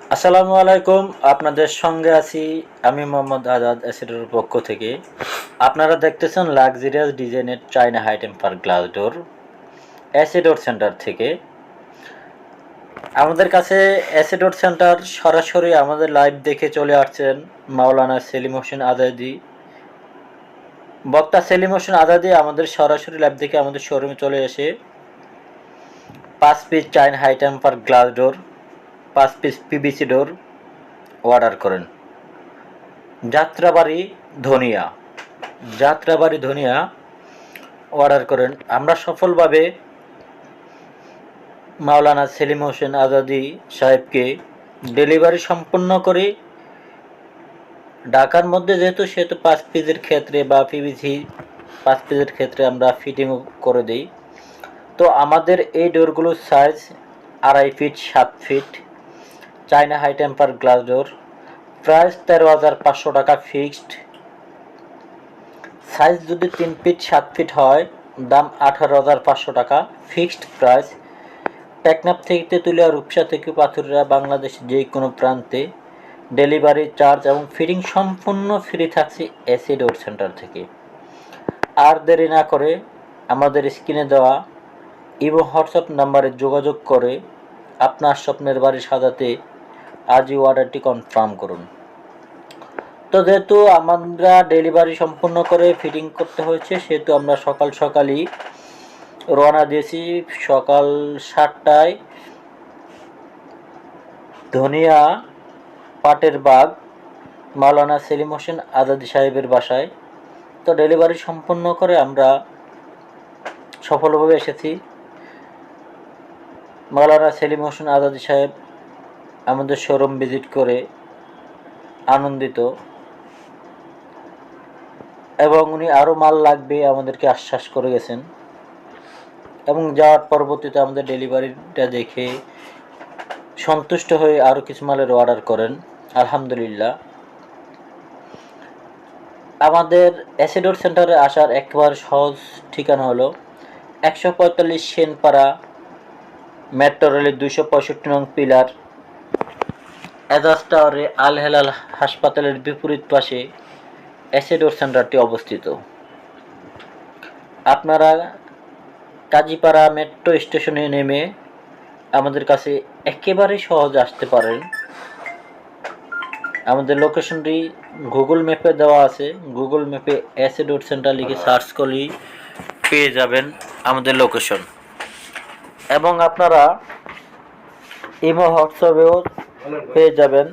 আসসালামু আলাইকুম, আপনাদের সঙ্গে আছি আমি মোহাম্মদ আজাদ অ্যাসিডের পক্ষ থেকে। আপনারা দেখতেছেন লাক্সারিয়াস ডিজাইনের China high temper glass door AC door centre থেকে। আমাদের কাছে অ্যাসিডোর সেন্টার সরাসরি আমাদের লাইভ দেখে চলে আসছেন মাওলানা সেলিম হোসেন আজাদি। বক্তা সেলিম হোসেন আজাদি আমাদের সরাসরি লাইভ দেখে আমাদের শোরুমে চলে এসে পাঁচ piece China high temper glass door পাঁচ পিস পিবিসি ডোর অর্ডার করেন। যাত্রাবাড়ি ধনিয়া। যাত্রাবাড়ি ধনিয়া অর্ডার করেন। আমরা সফলভাবে মাওলানা সেলিম হোসেন আজাদি সাহেবকে ডেলিভারি সম্পন্ন করে। ঢাকার মধ্যে যেহেতু, সেহেতু পাঁচ পিসের ক্ষেত্রে বা পিভিসি পাঁচ পিসের ক্ষেত্রে আমরা ফিটিংও করে দিই। তো আমাদের এই ডোরগুলোর সাইজ আড়াই ফিট সাত feet China high temper glass door price তেরো হাজার পাঁচশো টাকা ফিক্সড। সাইজ যদি তিন ফিট, সাত ফিট হয়, দাম আঠারো হাজার পাঁচশো টাকা ফিক্সড প্রাইস। টেকনাফ থেকে তেঁতুলিয়া, রূপসা থেকে পাথুরিয়া বাংলাদেশের যে কোনো প্রান্তে ডেলিভারি, চার্জ এবং ফিটিং সম্পূর্ণ ফ্রি থাকছে এসি ডোর সেন্টার থেকে। আর দেরি না করে আমাদের স্ক্রিনে দেওয়া এবং হোয়াটসঅ্যাপ নাম্বারে যোগাযোগ করে আপনার স্বপ্নের বাড়ি সাজাতে আজই অর্ডারটি কনফার্ম করুন। তো যেহেতু আমরা ডেলিভারি সম্পূর্ণ করে ফিটিং করতে হয়েছে, সেহেতু আমরা সকাল সকালই রওনা দিয়েছি। সকাল সাতটায় ধনিয়া পাটের বাগ, মাওলানা সেলিম হোসেন আজাদি সাহেবের বাসায়। তো ডেলিভারি সম্পূর্ণ করে আমরা সফলভাবে এসেছি। মাওলানা সেলিম হোসেন আজাদি সাহেব আমাদের শোরুম ভিজিট করে আনন্দিত। এবং উনি আরও মাল লাগবে আমাদেরকে আশ্বাস করে গেছেন। এবং যাওয়ার পরবর্তীতে আমাদের ডেলিভারিটা দেখে সন্তুষ্ট হয়ে আরও কিছু মালের অর্ডার করেন। আলহামদুলিল্লাহ। আমাদের অ্যাসিডোর সেন্টারে আসার একবার সহজ ঠিকানা হলো একশো পঁয়তাল্লিশ সেনপাড়া মেট্রো রেলের দুইশো পঁয়ষট্টি নং পিলার এজাজ টাওয়ারে আল হেলাল হাসপাতালের বিপরীত পাশে অ্যাসিডোর সেন্টারটি অবস্থিত। আপনারা কাজীপাড়া মেট্রো স্টেশনে নেমে আমাদের কাছে একেবারে সহজ আসতে পারেন। আমাদের লোকেশনটি গুগল ম্যাপে দেওয়া আছে। গুগল ম্যাপে অ্যাসেডোর সেন্টার লিখে সার্চ করলেই পেয়ে যাবেন আমাদের লোকেশন। এবং আপনারা ইমো, হোয়াটসঅ্যাপেও পেয়ে যাবেন।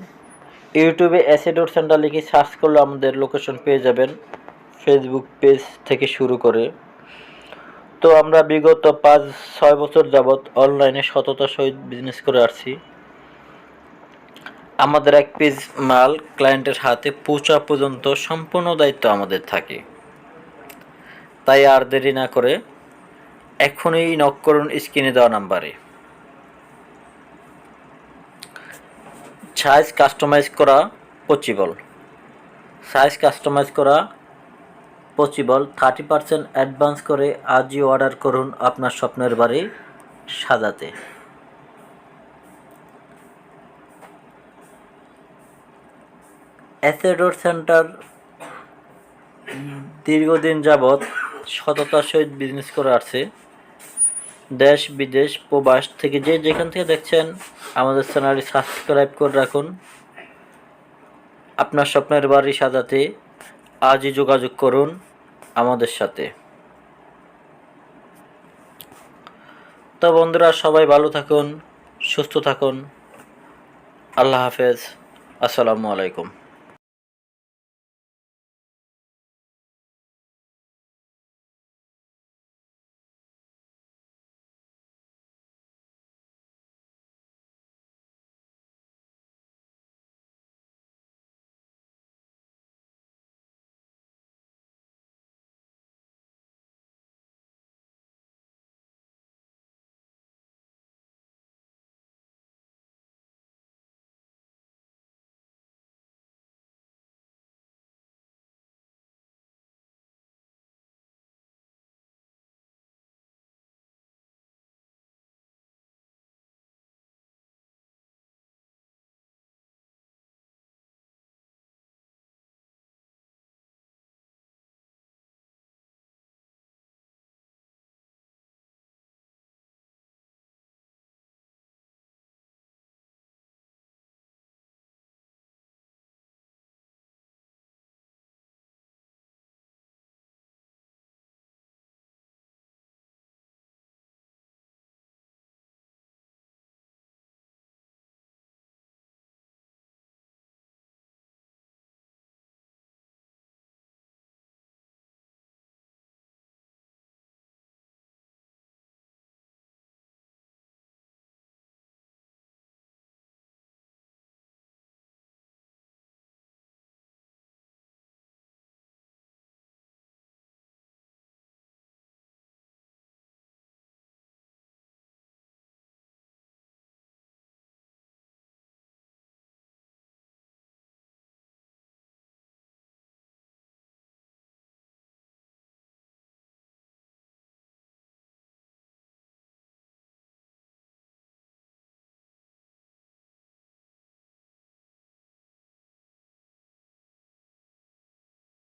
ইউটিউবে অ্যাসিডোর সেন্টার লিখে সার্চ করলে আমাদের লোকেশন পেয়ে যাবেন ফেসবুক পেজ থেকে শুরু করে। তো আমরা বিগত পাঁচ, ছয় বছর যাবৎ অনলাইনে সততার সহিত বিজনেস করে আসছি। আমাদের এক পিস মাল ক্লায়েন্টের হাতে পৌঁছা পর্যন্ত সম্পূর্ণ দায়িত্ব আমাদের থাকে। তাই আর দেরি না করে এখনই নক করুন স্ক্রিনে দেওয়া নাম্বারে সাইজ কাস্টমাইজ করা পচিবল সাইজ কাস্টমাইজ করা পচিবল থার্টি পার্সেন্ট অ্যাডভান্স করে আজই অর্ডার করুন আপনার স্বপ্নের বাড়ি সাজাতে। অ্যাসেডোর সেন্টার দীর্ঘদিন যাবৎ সততার সহিত বিজনেস করে আসছে। দেশ, বিদেশ, প্রবাস থেকে যে যেখান থেকে দেখছেন, আমাদের চ্যানেলটি সাবস্ক্রাইব করে রাখুন। আপনার স্বপ্নের বাড়ি সাজাতে আজই যোগাযোগ করুন আমাদের সাথে। তো বন্ধুরা, সবাই ভালো থাকুন, সুস্থ থাকুন। আল্লাহ হাফেজ। আসসালামু আলাইকুম।